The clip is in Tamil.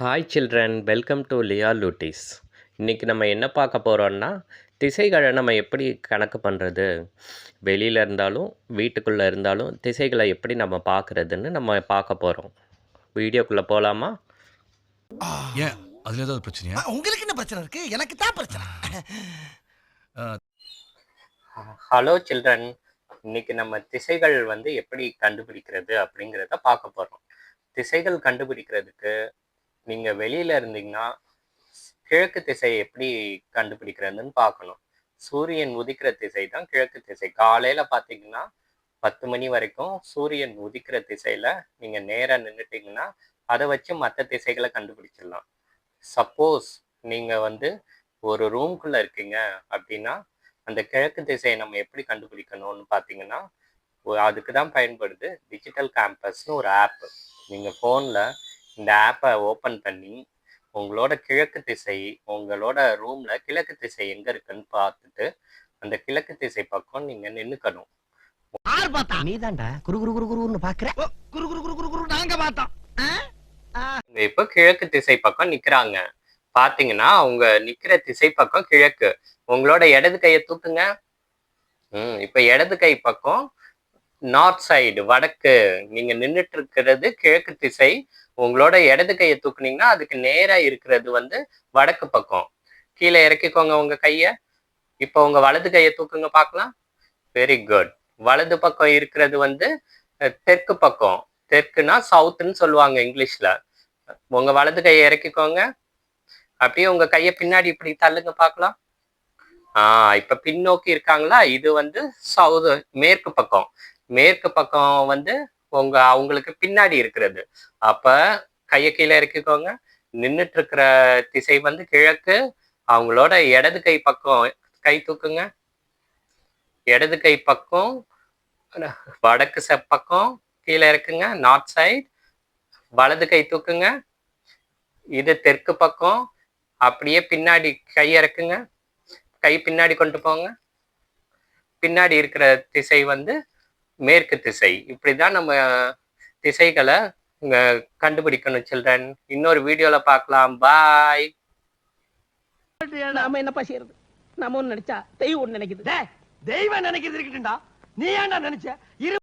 ஹாய் சில்ட்ரன் வெல்கம் டு லியா லூட்டிஸ் இன்றைக்கி நம்ம என்ன பார்க்க போகிறோன்னா திசைகளை நம்ம எப்படி கணக்கு பண்ணுறது வெளியில் இருந்தாலும் வீட்டுக்குள்ளே இருந்தாலும் திசைகளை எப்படி நம்ம பார்க்குறதுன்னு நம்ம பார்க்க போகிறோம் வீடியோக்குள்ளே போகலாமா ஏன்? அதுல ஏதாவது பிரச்சனையா? உங்களுக்கு என்ன பிரச்சனை இருக்கு? எனக்கு தான் பிரச்சனை. ஹலோ சில்ட்ரன் இன்னைக்கு நம்ம திசைகள் வந்து எப்படி கண்டுபிடிக்கிறது அப்படிங்கிறத பார்க்க போகிறோம் திசைகள் கண்டுபிடிக்கிறதுக்கு நீங்கள் வெளியில் இருந்தீங்கன்னா கிழக்கு திசை எப்படி கண்டுபிடிக்கிறதுன்னு பார்க்கணும். சூரியன் உதிக்கிற திசை தான் கிழக்கு திசை. காலையில் பார்த்தீங்கன்னா பத்து மணி வரைக்கும் சூரியன் உதிக்கிற திசையில் நீங்கள் நேராக நின்றுட்டீங்கன்னா அதை வச்சு மற்ற திசைகளை கண்டுபிடிச்சிடலாம். சப்போஸ் நீங்கள் வந்து ஒரு ரூம்குள்ளே இருக்கீங்க அப்படின்னா அந்த கிழக்கு திசையை நம்ம எப்படி கண்டுபிடிக்கணும்னு பார்த்தீங்கன்னா அதுக்கு தான் பயன்படுது டிஜிட்டல் கேம்பஸ்னு ஒரு ஆப் நீங்கள் ஃபோனில் இந்த ஆப்பை ஓப்பன் பண்ணி உங்களோட கிழக்கு திசை உங்களோட ரூமில் கிழக்கு திசை எங்கே இருக்குன்னு பார்த்துட்டு அந்த கிழக்கு திசை பக்கம் நீங்கள் நின்றுக்கணும் யார் பார்த்தா? நீதான்டா. குரு குரு குரு குருன்னு பாக்குற ஓ, குரு குரு குரு குரு குரு நாங்க பார்த்தோம். ஆ? இங்க இப்போ கிழக்கு திசை பக்கம் நிக்கிறாங்க. பாத்தீங்கன்னா அவங்க நிக்கிற திசை பக்கம் கிழக்கு. உங்களோட இடது கையை தூக்குங்க. ம் இப்போ இடது கை பக்கம் நார்த் சைடு வடக்கு. நீங்க நின்றுட்டு இருக்கிறது கிழக்கு திசை. உங்களோட இடது கையை தூக்குனீங்கன்னா அதுக்கு நேரா இருக்கிறது வந்து வடக்கு பக்கம். கீழே இறக்கிக்கோங்க உங்க கைய. இப்போ உங்க வலது கையை தூக்குங்க பார்க்கலாம். வெரி குட் வலது பக்கம் இருக்கிறது வந்து தெற்கு பக்கம். தெற்குனா சவுத்துன்னு சொல்லுவாங்க இங்கிலீஷ்ல. உங்க வலது கையை இறக்கிக்கோங்க. அப்படியே உங்க கையை பின்னாடி இப்படி தள்ளுங்க பார்க்கலாம். ஆஹ் இப்ப பின்னோக்கி இருக்காங்களா? இது வந்து சவுத் மேற்கு பக்கம். மேற்கு பக்கம் வந்து உங்க அவங்களுக்கு பின்னாடி இருக்கிறது. அப்ப கையை கீழே இறக்கிக்கோங்க. நின்றுட்டு இருக்கிற திசை வந்து கிழக்கு. அவங்களோட இடது கை பக்கம் கை தூக்குங்க. இடது கை பக்கம் வடக்கு பக்கம் கீழே இறக்குங்க. நார்த் சைடு வலது கை தூக்குங்க. இது தெற்கு பக்கம். அப்படியே பின்னாடி கை இறக்குங்க. கை பின்னாடி கொண்டு போங்க. பின்னாடி இருக்கிற திசை வந்து மேற்கு திசை. இப்படிதான் நம்ம திசைகளை கண்டுபிடிக்கணும் சில்ட்ரன் இன்னொரு வீடியோல பார்க்கலாம். பாய் நாம என்னப்பா செய்யறது? நாம ஒண்ணு நினைச்சா தெய்வம் ஒண்ணு நினைக்குது. தெய்வம் நினைக்கிறது இருக்கட்டும்டா. நீ ஏன்டா நினைச்ச? இரு